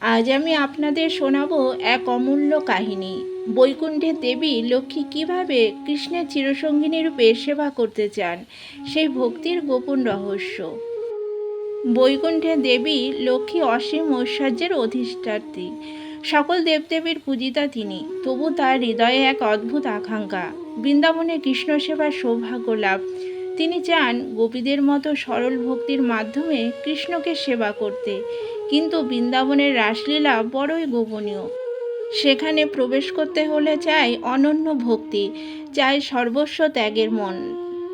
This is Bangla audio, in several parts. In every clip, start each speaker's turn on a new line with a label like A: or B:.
A: আজ আমি আপনাদের শোনাবো এক অমূল্য কাহিনী। বৈকুণ্ঠে দেবী লক্ষ্মী কীভাবে কৃষ্ণের চিরসঙ্গিনী রূপে সেবা করতে চান, সেই ভক্তির গোপন রহস্য। বৈকুণ্ঠে দেবী লক্ষ্মী অসীম ঐশ্বর্যের অধিষ্ঠাত্রী। সকল দেবদেবীর পূজিতা তিনি, তবু তার হৃদয়ে এক অদ্ভুত আকাঙ্ক্ষা। বৃন্দাবনে কৃষ্ণ সেবার সৌভাগ্য লাভ। তিনি চান গোপীদের মতো সরল ভক্তির মাধ্যমে কৃষ্ণকে সেবা করতে। কিন্তু বৃন্দাবনের রাসলীলা বড়ই গোপনীয়। সেখানে প্রবেশ করতে হলে চাই অনন্য ভক্তি, চাই সর্বস্ব ত্যাগের মন।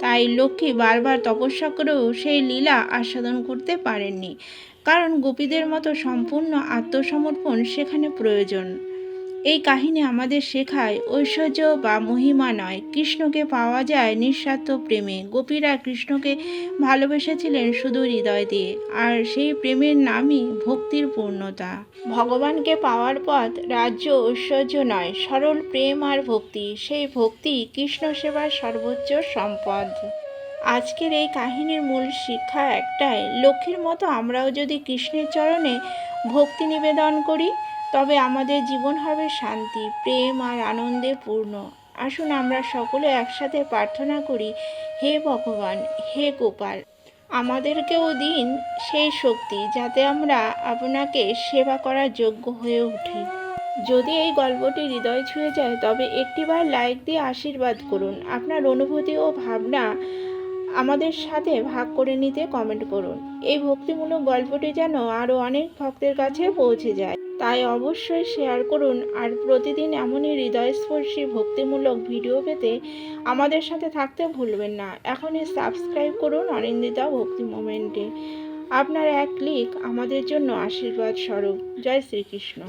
A: তাই লক্ষ্মী বারবার তপস্যা করেও সেই লীলা আস্বাদন করতে পারেননি। কারণ গোপীদের মতো সম্পূর্ণ আত্মসমর্পণ সেখানে প্রয়োজন। এই কাহিনী আমাদের শেখায় ঐশ্বর্য বা মহিমা নয়। কৃষ্ণকে পাওয়া যায় নিঃস্বার্থ প্রেমে। গোপীরা কৃষ্ণকে ভালোবেসেছিলেন শুধু হৃদয় দিয়ে। আর সেই প্রেমের নামই ভক্তির পূর্ণতা। ভগবানকে পাওয়ার পথ রাজ্য ঐশ্বর্য নয়, সরল প্রেম আর ভক্তি। সেই ভক্তি কৃষ্ণ সেবার সর্বোচ্চ সম্পদ। আজকের এই কাহিনীর মূল শিক্ষা একটাই, লক্ষ্মীর মতো আমরাও যদি কৃষ্ণের চরণে ভক্তি নিবেদন করি তবে আমাদের জীবন হবে শান্তি, প্রেম আর আনন্দে পূর্ণ। আসুন আমরা সকলে একসাথে প্রার্থনা করি, হে ভগবান, হে গোপাল। আমাদেরকেও দিন সেই শক্তি যাতে আমরা আপনাকে সেবা করার যোগ্য হয়ে উঠি। যদি এই গল্পটি হৃদয় ছুঁয়ে যায়, তবে একটিবার লাইক দিয়ে আশীর্বাদ করুন। আপনার অনুভূতি ও ভাবনা আমাদের সাথে ভাগ করে নিতে কমেন্ট করুন। এই ভক্তিমূলক গল্পটি যেন আরও অনেক ভক্তের কাছে পৌঁছে যায়। তাই অবশ্যই শেয়ার করুন আর প্রতিদিন এমনই হৃদয়স্পর্শী, ভক্তিমূলক ভিডিও পেতে আমাদের সাথে থাকতে ভুলবেন না। এখনই সাবস্ক্রাইব করুন অনিন্দিতা ভক্তি মোমেন্টে। আপনার এক ক্লিক আমাদের জন্য আশীর্বাদ স্বরূপ। জয় শ্রীকৃষ্ণ।